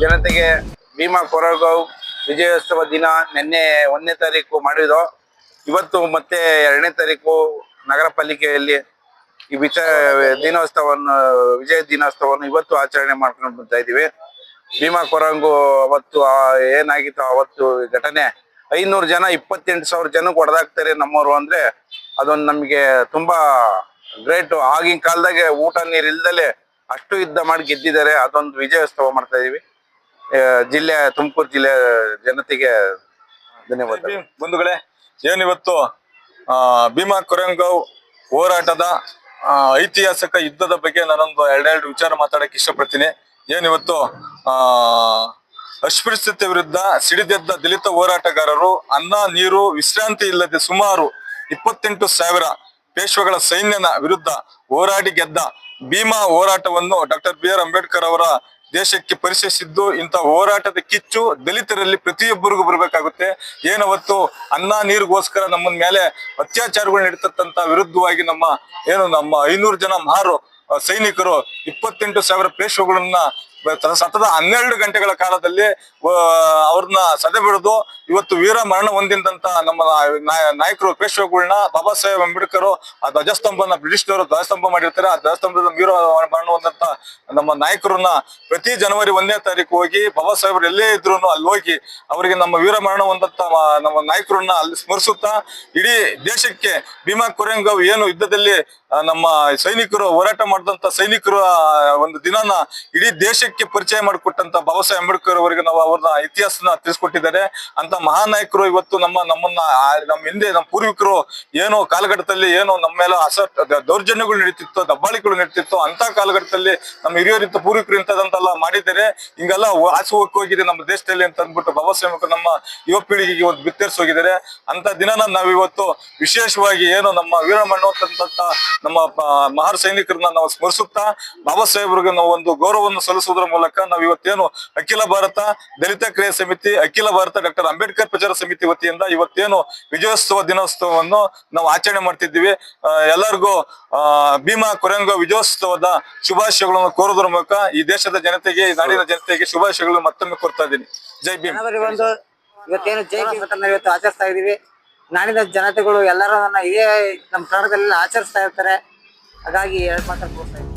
ಜನತೆಗೆ ಭೀಮಾ ಕೊರಗಾವ್ ವಿಜಯೋತ್ಸವ ದಿನ ನಿನ್ನೆ ಒಂದನೇ ತಾರೀಕು ಮಾಡಿದೋ ಇವತ್ತು ಮತ್ತೆ ಎರಡನೇ ತಾರೀಕು ನಗರ ಪಾಲಿಕೆಯಲ್ಲಿ ಈ ವಿಚ, ದಿನೋತ್ಸವವನ್ನು, ವಿಜಯ ದಿನೋತ್ಸವವನ್ನು ಇವತ್ತು ಆಚರಣೆ ಮಾಡ್ಕೊಂಡು ಬರ್ತಾ ಇದೀವಿ ಭೀಮಾ ಕೊರಂಗು ಅವತ್ತು ಏನಾಗಿತ್ತು ಅವತ್ತು ಘಟನೆ? ಐನೂರು ಜನ, ಇಪ್ಪತ್ತೆಂಟು ಸಾವಿರ ಜನಕ್ಕೆ ಹೊಡೆದಾಕ್ತಾರೆ ನಮ್ಮವರು ಅಂದ್ರೆ ಅದೊಂದು ನಮಗೆ ತುಂಬಾ ಗ್ರೇಟ್ ಆಗಿನ ಕಾಲದಾಗೆ ಊಟ ನೀರು ಅಷ್ಟು ಯುದ್ಧ ಮಾಡಿ ಗೆದ್ದಿದ್ದಾರೆ. ಅದೊಂದು ವಿಜಯೋತ್ಸವ ಮಾಡ್ತಾ ಇದೀವಿ ಜಿಲ್ಲೆ, ತುಮಕೂರು ಜಿಲ್ಲೆ ಜನತೆಗೆ ಧನ್ಯವಾದ. ಬಂಧುಗಳೇ, ಏನಿವತ್ತು ಭೀಮಾ ಕೊರೆಂಗಾವ್ ಹೋರಾಟದ ಐತಿಹಾಸಿಕ ಯುದ್ಧದ ಬಗ್ಗೆ ನಾನೊಂದು ಎರಡೆರಡು ವಿಚಾರ ಮಾತಾಡಕ್ಕೆ ಇಷ್ಟಪಡ್ತೀನಿ. ಏನಿವತ್ತು, ಆ ಅಸ್ಪೃಶ್ಯತೆ ವಿರುದ್ಧ ಸಿಡಿದೆದ್ದ ದಲಿತ ಹೋರಾಟಗಾರರು, ಅನ್ನ, ನೀರು, ವಿಶ್ರಾಂತಿ ಇಲ್ಲದೆ ಸುಮಾರು ಇಪ್ಪತ್ತೆಂಟು ಸಾವಿರ ಪೇಶ್ವೆಗಳ ಸೈನ್ಯನ ವಿರುದ್ಧ ಹೋರಾಡಿ ಗೆದ್ದ ಭೀಮಾ ಹೋರಾಟವನ್ನು ಡಾಕ್ಟರ್ ಬಿ ಆರ್ ಅಂಬೇಡ್ಕರ್ ಅವರ ದೇಶಕ್ಕೆ ಪರಿಚಯಿಸಿದ್ದು ಇಂಥ ಹೋರಾಟದ ಕಿಚ್ಚು ದಲಿತರಲ್ಲಿ ಪ್ರತಿಯೊಬ್ಬರಿಗೂ ಬರಬೇಕಾಗುತ್ತೆ. ಏನವತ್ತು ಅನ್ನ ನೀರಿಗೋಸ್ಕರ ನಮ್ಮ ಮೇಲೆ ಅತ್ಯಾಚಾರಗಳು ನಡೀತಕ್ಕಂಥ ವಿರುದ್ಧವಾಗಿ ನಮ್ಮ ಏನು ನಮ್ಮ ಐನೂರು ಜನ ಮಹಾರು ಸೈನಿಕರು ಇಪ್ಪತ್ತೆಂಟು ಸಾವಿರ ತ- ಸತತ ಹನ್ನೆರಡು ಗಂಟೆಗಳ ಕಾಲದಲ್ಲಿ ಅವ್ರನ್ನ ಸದೆ ಬಿಡದು, ಇವತ್ತು ವೀರ ಮರಣ ಹೊಂದಿದಂತ ನಮ್ಮ ನಾಯ- ನಾಯಕರು ಪೇಶ್ವಗಳನ್ನ ಬಾಬಾ ಸಾಹೇಬ್ ಅಂಬೇಡ್ಕರ್, ಆ ಧ್ವಜಸ್ತಂಭನ ಬ್ರಿಟಿಷ್ನವರು ಧ್ವಜಸ್ತಂಭ ಮಾಡಿರ್ತಾರೆ. ಆ ಧ್ವಜಸ್ತಂಭದ ವೀರ ಮರಣ ಹೊಂದಂತ ನಮ್ಮ ನಾಯಕರನ್ನ ಪ್ರತಿ ಜನವರಿ ಒಂದನೇ ತಾರೀಕು ಹೋಗಿ, ಬಾಬಾ ಸಾಹೇಬ್ರು ಎಲ್ಲೇ ಇದ್ರು ಅಲ್ಲಿ ಹೋಗಿ, ಅವರಿಗೆ ನಮ್ಮ ವೀರ ಮರಣ ಹೊಂದಂತ ನಮ್ಮ ನಾಯಕರನ್ನ ಅಲ್ಲಿ ಸ್ಮರಿಸುತ್ತಾ, ಇಡೀ ದೇಶಕ್ಕೆ ಭೀಮಾ ಕೊರೆಂಗ್ ಏನು ಯುದ್ಧದಲ್ಲಿ ನಮ್ಮ ಸೈನಿಕರು ಹೋರಾಟ ಮಾಡಿದಂತ ಸೈನಿಕರು ಒಂದು ದಿನನ ಇಡೀ ದೇಶಕ್ಕೆ ಪರಿಚಯ ಮಾಡಿಕೊಟ್ಟಂತ ಬಾಬಾ ಸಾಹೇಬ್ ಅಂಬೇಡ್ಕರ್ ಅವರಿಗೆ ನಾವು ಅವ್ರನ್ನ ಇತಿಹಾಸನ ತಿಳಿಸ್ಕೊಟ್ಟಿದ್ದಾರೆ. ಅಂತ ಮಹಾನಾಯಕರು ಇವತ್ತು ನಮ್ಮ, ನಮ್ಮನ್ನ ನಮ್ಮ ಹಿಂದೆ ನಮ್ಮ ಪೂರ್ವಿಕರು ಏನು ಕಾಲಘಟ್ಟದಲ್ಲಿ ಏನು ನಮ್ಮ ಮೇಲೆ ಅಸ, ದೌರ್ಜನ್ಯಗಳು ನಡೀತಿತ್ತು, ದಬ್ಬಾಳಿಗಳು ನಡೀತಿತ್ತು, ಅಂತ ಕಾಲಘಟ್ಟದಲ್ಲಿ ನಮ್ಮ ಹಿರಿಯರಿಂದ ಪೂರ್ವಿಕರು ಇಂಥದಂತೆಲ್ಲ ಮಾಡಿದ್ದಾರೆ. ಹಿಂಗೆಲ್ಲ ಆಸೆ ಹೋಗಿದೆ ನಮ್ಮ ದೇಶದಲ್ಲಿ ಅಂತ ಅಂದ್ಬಿಟ್ಟು ಬಾಬಾ ಸಾಹೇಬ್ ನಮ್ಮ ಯುವ ಪೀಳಿಗೆಗೆ ಇವತ್ತು ಬಿತ್ತರಿಸಿ ಹೋಗಿದ್ದಾರೆ. ಅಂತ ದಿನನ ನಾವಿವತ್ತು ವಿಶೇಷವಾಗಿ ಏನು ನಮ್ಮ ವೀರಮಣ್ಣು ನಮ್ಮ ಮಹಾರ್ ಸೈನಿಕರನ್ನ ನಾವು ಸ್ಮರಿಸುತ್ತಾ ಬಾಬಾ ಸಾಹೇಬ್ರಿಗೆ ನಾವು ಒಂದು ಗೌರವವನ್ನು ಸಲ್ಲಿಸುವುದರ ಮೂಲಕ ನಾವು ಇವತ್ತೇನು ಅಖಿಲ ಭಾರತ ದಲಿತ ಕ್ರಿಯಾ ಸಮಿತಿ, ಅಖಿಲ ಭಾರತ ಡಾಕ್ಟರ್ ಅಂಬೇಡ್ಕರ್ ಪ್ರಚಾರ ಸಮಿತಿ ವತಿಯಿಂದ ಇವತ್ತೇನು ವಿಜಯೋತ್ಸವ ದಿನೋತ್ಸವವನ್ನು ನಾವು ಆಚರಣೆ ಮಾಡ್ತಿದ್ದೀವಿ. ಎಲ್ಲರಿಗೂ ಭೀಮಾ ಕೊರಂಗ ವಿಜಯೋತ್ಸವದ ಶುಭಾಶಯಗಳನ್ನು ಕೋರೋದ್ರ ಮೂಲಕ ಈ ದೇಶದ ಜನತೆಗೆ, ಈ ನಾಡಿನ ಜನತೆಗೆ ಶುಭಾಶಯಗಳು ಮತ್ತೊಮ್ಮೆ ಕೋರ್ತಾ ಇದ್ದೀನಿ. ಜೈ ಭೀಮ್. ಇವತ್ತೇನು ಜೈ ಭೀಮ್ ಇವತ್ತು ಆಚರಿಸ್ತಾ ಇದೀವಿ ನಾಡಿನ ಜನತೆಗಳು ಎಲ್ಲರೂ ನನ್ನ ಇದೇ ನಮ್ಮ ಕನ್ನಡದಲ್ಲಿ ಆಚರಿಸ್ತಾ ಇರ್ತಾರೆ. ಹಾಗಾಗಿ ಎರಡು ಮಾತ್ರ